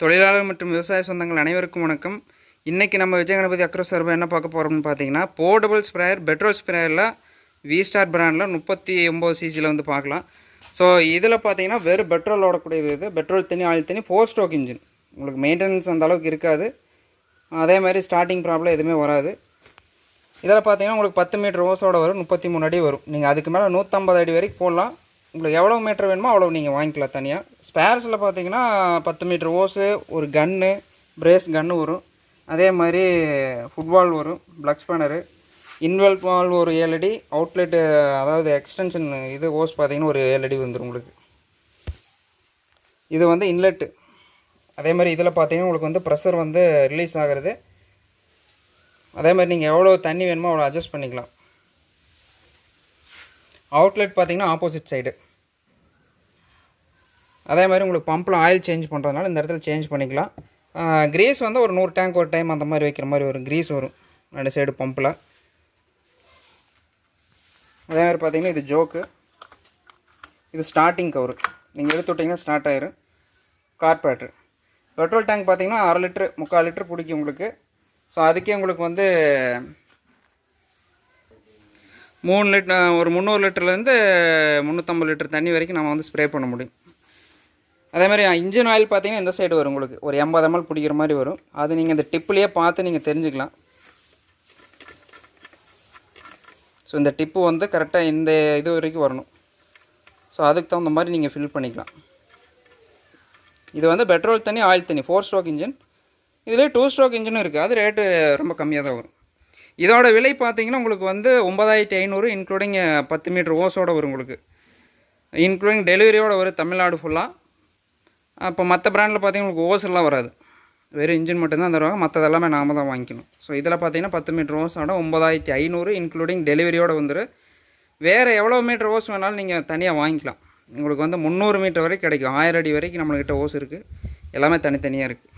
தொழிலாளர் மற்றும் விவசாய சொந்தங்கள் அனைவருக்கும் வணக்கம். இன்றைக்கி நம்ம விஜய கணபதி அக்ரோ சர்வே என்ன பார்க்க போகிறோம்னு பார்த்தீங்கன்னா போர்டபுள் ஸ்ப்ரேயர் பெட்ரோல் ஸ்ப்ரேயரில் வி ஸ்டார் பிராண்டில் முப்பத்தி ஒம்பது சிசியில் வந்து பார்க்கலாம். ஸோ இதில் பார்த்தீங்கன்னா வெறும் பெட்ரோல் ஓடக்கூடியது இது. பெட்ரோல் தண்ணி ஆயில் தண்ணி ஃபோர் ஸ்ட்ரோக் இன்ஜின் உங்களுக்கு மெயின்டெனன்ஸ் அந்த அளவுக்கு இருக்காது. அதே மாதிரி ஸ்டார்டிங் ப்ராப்ளம் எதுவுமே வராது. இதில் பார்த்தீங்கன்னா உங்களுக்கு பத்து மீட்டர் ஓசோட வரும் முப்பத்தி மூணு அடி வரும். நீங்கள் அதுக்கு மேலே நூற்றம்பது அடி வரைக்கும் போடலாம். உங்களுக்கு எவ்வளோ மீட்டர் வேணுமோ அவ்வளோ நீங்கள் வாங்கிக்கலாம் தனியாக ஸ்பேர்ஸில் பார்த்தீங்கன்னா பத்து மீட்டர் ஓஸு ஒரு கன்னு பிரேஸ் கன்று வரும். அதே மாதிரி ஃபுட்பால் வரும் ப்ளக் ஸ்பேனரு இன்வெல் பால் ஒரு ஏழு அடி அவுட்லெட்டு அதாவது எக்ஸ்டென்ஷன் இது ஓஸ் பார்த்தீங்கன்னா ஒரு ஏழு அடி வந்துடும் உங்களுக்கு. இது வந்து இன்லெட்டு அதே மாதிரி இதில் பார்த்தீங்கன்னா உங்களுக்கு வந்து ப்ரெஷர் வந்து ரிலீஸ் ஆகிறது. அதே மாதிரி நீங்கள் எவ்வளோ தண்ணி வேணுமோ அவ்வளோ அட்ஜஸ்ட் பண்ணிக்கலாம். அவுட்லெட் பார்த்தீங்கன்னா ஆப்போசிட் சைடு அதே மாதிரி உங்களுக்கு பம்பில் ஆயில் சேஞ்ச் பண்ணுறதுனால இந்த இடத்துல சேஞ்ச் பண்ணிக்கலாம். க்ரீஸ் வந்து ஒரு நூறு டேங்க் ஒரு டைம் அந்த மாதிரி வைக்கிற மாதிரி வரும் க்ரீஸ் வரும். ரெண்டு சைடு பம்பில் அதே மாதிரி பார்த்தீங்கன்னா இது ஜோக்கு இது ஸ்டார்டிங் கவர் நீங்கள் எடுத்து விட்டிங்கன்னா ஸ்டார்ட் ஆயிரும். கார்பரேட்ரு பெட்ரோல் டேங்க் பார்த்தீங்கன்னா அரை லிட்ரு முக்கால் லிட்ரு பிடிக்கும் உங்களுக்கு. ஸோ அதுக்கே உங்களுக்கு வந்து மூணு லிட்டர் ஒரு முந்நூறு லிட்டர்லேருந்து முந்நூற்றம்பது லிட்டர் தண்ணி வரைக்கும் நம்ம வந்து ஸ்ப்ரே பண்ண முடியும். அதே மாதிரி இன்ஜின் ஆயில் பார்த்தீங்கன்னா இந்த சைடு வரும் உங்களுக்கு. ஒரு எண்பது எம்எல் பிடிக்கிற மாதிரி வரும். அது நீங்கள் இந்த டிப்புலேயே பார்த்து நீங்கள் தெரிஞ்சுக்கலாம். ஸோ இந்த டிப்பு வந்து கரெக்டாக இந்த இது வரைக்கும் வரணும். ஸோ அதுக்கு தகுந்த மாதிரி நீங்கள் ஃபில் பண்ணிக்கலாம். இது வந்து பெட்ரோல் தண்ணி ஆயில் தண்ணி ஃபோர் ஸ்ட்ரோக் இன்ஜின் இதிலே டூ ஸ்ட்ரோக் இன்ஜினும் இருக்குது அது ரேட்டு ரொம்ப கம்மியாக தான் வரும். இதோட விலை பார்த்தீங்கன்னா உங்களுக்கு வந்து ஒன்பதாயிரத்தி ஐநூறு இன்க்ளூடிங் பத்து மீட்டர் ஓஸோட வரும் உங்களுக்கு. இன்க்ளூடிங் டெலிவரியோடு வரும் தமிழ்நாடு ஃபுல்லாக அப்போ மற்ற பிராண்டில் பார்த்தீங்கன்னா உங்களுக்கு ஓஸ் வராது. வெறும் இன்ஜின் மட்டும்தான் தருவாங்க மற்றது எல்லாமே நாம தான் வாங்கிக்கணும். ஸோ இதில் பார்த்தீங்கன்னா பத்து மீட்டர் ஓஸோட ஒம்பதாயிரத்தி ஐநூறு இன்க்ளூடிங் டெலிவரியோட வந்துடும் வேறு எவ்வளோ மீட்டர் ஓஸ் வேணாலும் நீங்கள் தனியாக வாங்கிக்கலாம். உங்களுக்கு வந்து முந்நூறு மீட்டர் வரைக்கும் கிடைக்கும். ஆயிரம் அடி வரைக்கும் நம்மள்கிட்ட ஓஸ் இருக்குது எல்லாமே தனித்தனியாக இருக்குது